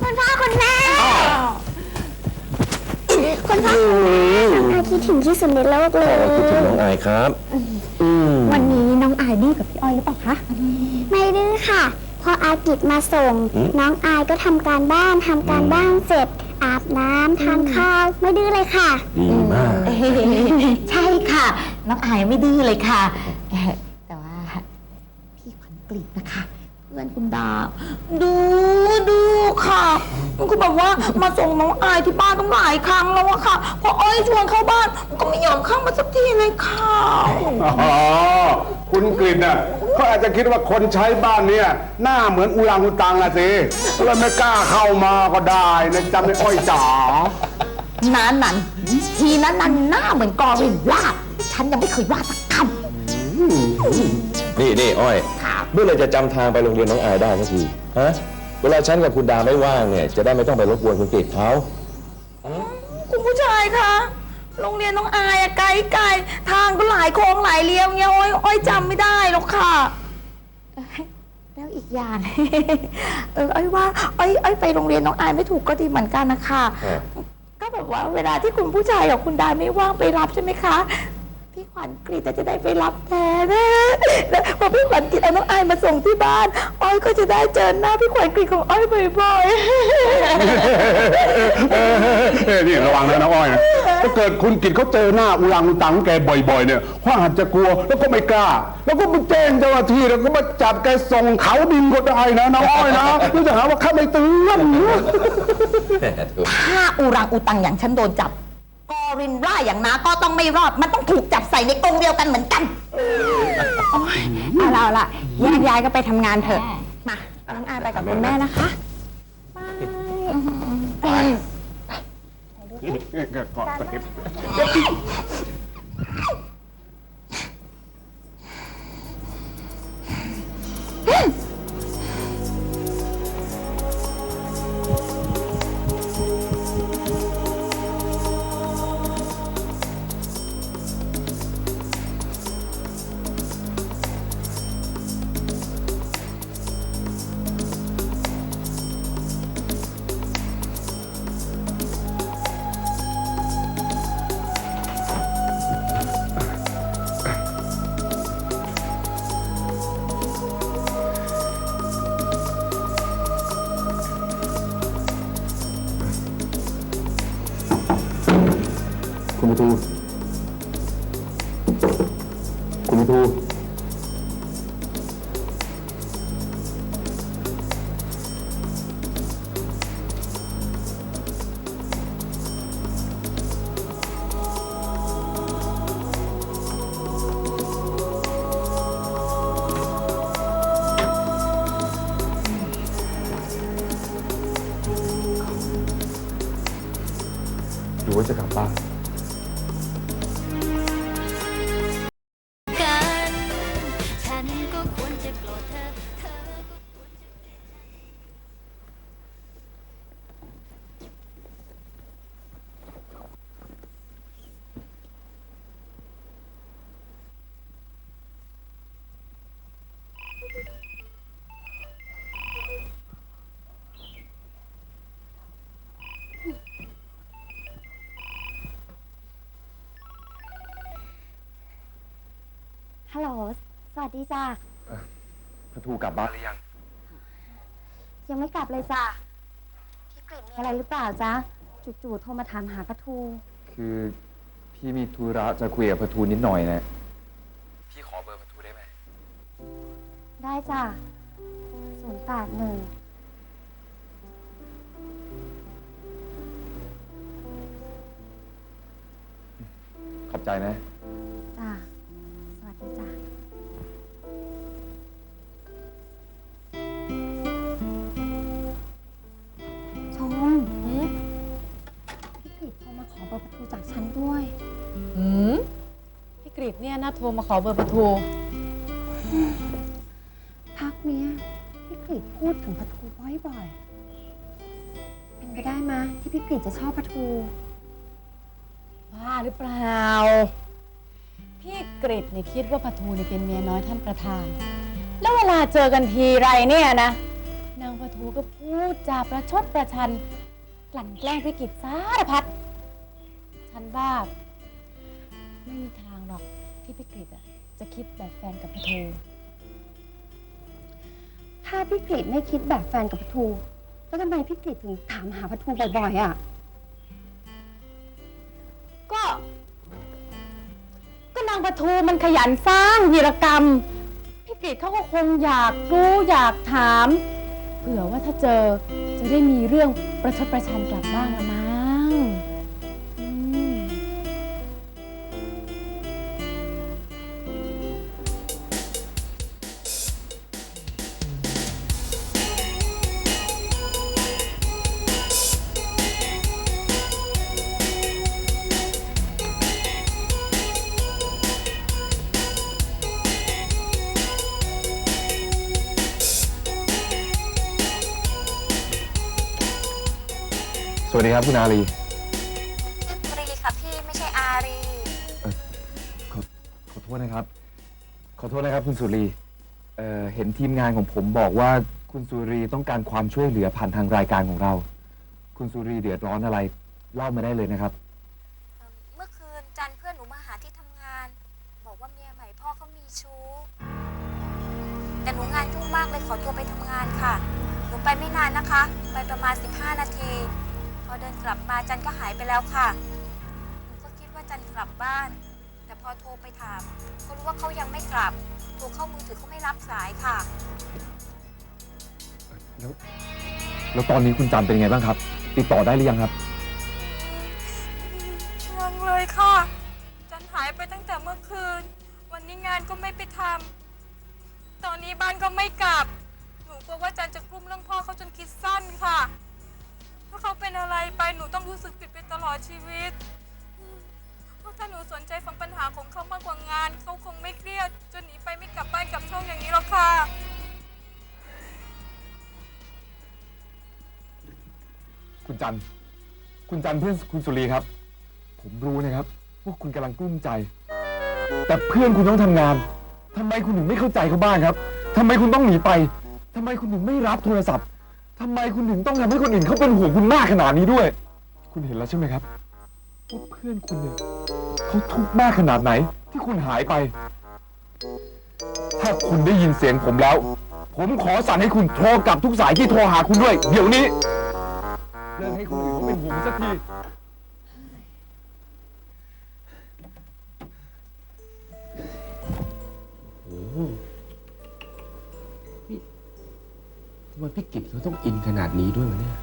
คุณพ่อคุณแม่คุณพ่ออาคิดถึงที่สุดในโลกเลพ่อก็คิดถึงยน้องอายครับ อืมวันนี้น้องอายดื้อกับพี่อ้อยหรือเปล่าคะไม่ดื้อค่ะ พออากิจมาส่ง น้องอายก็ทำการบ้านทำการบ้านเสร็จ อาบน้ำทานข้าว ไม่ดื้อเลยค่ะ ดีมาก ใช่ค่ะ น้องอายไม่ดื้อเลยค่ะเอ่อแต่ว่าพี่ขวัญกลีบนะคะ เพื่อนคุณดาดูดูค่ะ มันก็แบบว่ามาส่งน้องอายที่บ้านต้องหลายครั้งแล้วอะค่ะ พออ้อยชวนเข้าบ้านก็ไม่ยอมเข้ามาสักทีเลยค่ะอ๋อ คุณกฤษน่ะเขาอาจจะคิดว่าคนใช้บ้านเนี่ยหน้าเหมือนอุรังอุตังนะสิก็เลยไม่กล้าเข้ามาก็ได้นะจำไม่อ้อยจ๋านั้นนั้นทีนั้นนั้นหน้าเหมือนกอริลล่าฉันยังไม่เคยว่าสักคนี่นี่อ้อย เมื่อไหรจะจำทางไปโรงเรียนน้องอายได้สักทีฮะ เวลาฉันกับคุณดาไม่ว่างเนี่ยจะได้ไม่ต้องไปรบกวนคุณกฤษเขาำคุณผู้ชายคะโรงเรียนน้องอายอะไกลไกลทางก็หลายโค้งหลายเลี้ยวเงี้ยอ้อยอ้อยจำไม่ได้หรอกค่ะ แล้วอีกอย่าง เอออ้อยว่าอ้อยอ้อยไปโรงเรียนน้องอายไม่ถูกก็ดีเหมือนกันนะคะ ก็แบบว่าเวลาที่คุณผู้ชายกับคุณดาไม่ว่างไปรับใช่ไหมคะพี่ ขวัญกรีดจะได้ไปรับแทนแล้วพอพี่ขวัญกรีดเอาน้องอายมาส่งที่บ้าน อ้อยก็จะได้เจอหน้าพี่ขวัญกรีดของอ้อยบ่อยๆเอ้ยนี่ระวังนะน้องอ้อยนะถ้าเกิดคุณกฤษเขาเจอหน้าอุรังอุตังของแกบ่อยๆเนี่ยเขาอาจจะกลัวแล้วก็ไม่กล้า แล้วก็ไปแจ้งเจ้าหน้าที่แล้วก็มาจับแกส่งเขาดินก็ได้นะน้องอ้อยนะนี่จะหาว่าข้าไม่เตือนถ้าอุรังอุตังอย่างฉันโดนจับกอ รินร่าอย่างน้าก็ต้องไม่รอด มันต้องถูกจับใส่ในกรงเดียวกันเหมือนกันเอาละเอาละแยกย้ายก็ไปทำงานเถอะ มา น้องอายไปกับคุณแม่นะคะกอดไป คุณประทูคุณประทูหรือว่าจะกลับบ้าน ฮัลโหล สวัสดีจ้าพระทูกลับบ้านหรือยัง ยังไม่กลับเลยจ้าพี่กฤษมีอะไรหรือเปล่าจ๊ะ จู่ๆโทรมาถามหาปะทูคือพี่มีธุระจะคุยกับพระทูนิดหน่อยนะ พี่ขอเบอร์พระทูได้ไหม ได้จ้ะศูนย์แปดหนึ่งขอบใจนะ กริดเนี่ยนะโทรมาขอเบอร์ประทูพักเนี้ยพี่กฤษพูดถึงปลาทูบ่อยๆเป็นไปได้ไหมยที่พี่กฤษจะชอบปลาทูบ้าหรือเปล่า พี่กริดเนี่ยคิดว่าประทูเนี่ยเป็นเมียน้อยท่านประธาน แล้วเวลาเจอกันทีไรเนี่ยนะ นางปปะทูก็พูดจาประชดประชัน กลั่นแกล้งพี่กิจสารพัดฉันว่าไม่มีทาง หรอกที่พี่กฤษอะจะคิดแบบแฟนกับปะทูถ้าพี่กฤษไม่คิดแบบแฟนกับปะทู แล้วทำไมพี่กฤษถึงถามหาปะทูบ่อยๆอะก็ก็นางปะทูมันขยันสร้างวีรกรรม พี่กฤษเขาก็คงอยากรู้อยากถาม เผื่อว่าถ้าเจอจะได้มีเรื่องประชดประชันกลับบ้างละมั้ง วัสดีครับคุณอารีรีค่ะพี่ไม่ใช่อารีขอขอโทษนะครับ ขอโทษนะครับคุณสุรีเอ่อเห็นทีมงานของผมบอกว่าคุณสุรีต้องการความช่วยเหลือผ่านทางรายการของเรา คุณสุรีเดือดร้อนอะไรเล่ามาได้เลยนะครับเมื่อคืนจันเพื่อนหนูมาหาที่ทำงาน บอกว่าเมียใหม่พ่อเขามีชู้ แต่หนูงานยุ่งมากเลยขอตัวไปทำงานค่ะ หนูไปไม่นานนะคะ ไปประมาณ 15 นาที พอเดินกลับมาจันก็หายไปแล้วค่ะ หนูก็คิดว่าจันกลับบ้าน แต่พอโทรไปถามก็รู้ว่าเขายังไม่กลับโทรเข้ามือถือเขาไม่รับสายค่ะ แล้วแล้วตอนนี้คุณจันเป็นยังไงบ้างครับ ติดต่อได้หรือยังครับ ยังเลยค่ะ จันหายไปตั้งแต่เมื่อคืน วันนี้งานก็ไม่ไปทำ ตอนนี้บ้านก็ไม่กลับ หนูกลัวว่าจันจะกลุ้มเรื่องพ่อเขาจนคิดสั้นค่ะ ถ้าเขาเป็นอะไรไปหนูต้องรู้สึกผิดไปตลอดชีวิต เพราะถ้าหนูสนใจฟังปัญหาของเขามากกว่างาน เขาคงไม่เครียด จนหนีไปไม่กลับบ้านกลับช่องอย่างนี้หรอกค่ะ คุณจันคุณจันเพื่อนคุณสุรีครับ ผมรู้นะครับ ว่าคุณกำลังกลุ้มใจ แต่เพื่อนคุณต้องทำงานทำไมคุณถึงไม่เข้าใจเขาบ้างครับทำไมคุณต้องหนีไปทำไมคุณถึงไม่รับโทรศัพท์ ทำไมคุณถึงต้องทำให้คนอื่นเขาเป็นห่วงคุณมากขนาดนี้ด้วย คุณเห็นแล้วใช่ไหมครับว่าเพื่อนคุณเนี่ยเขาทุกข์มากขนาดไหน ที่คุณหายไป ถ้าคุณได้ยินเสียงผมแล้ว ผมขอสั่งให้คุณโทรกลับทุกสายที่โทรหาคุณด้วย เดี๋ยวนี้เลิกให้คนอื่นเขาเป็นห่วงสักที ทำไมพี่กิบเขาต้องอินขนาดนี้ด้วยวะเนี่ย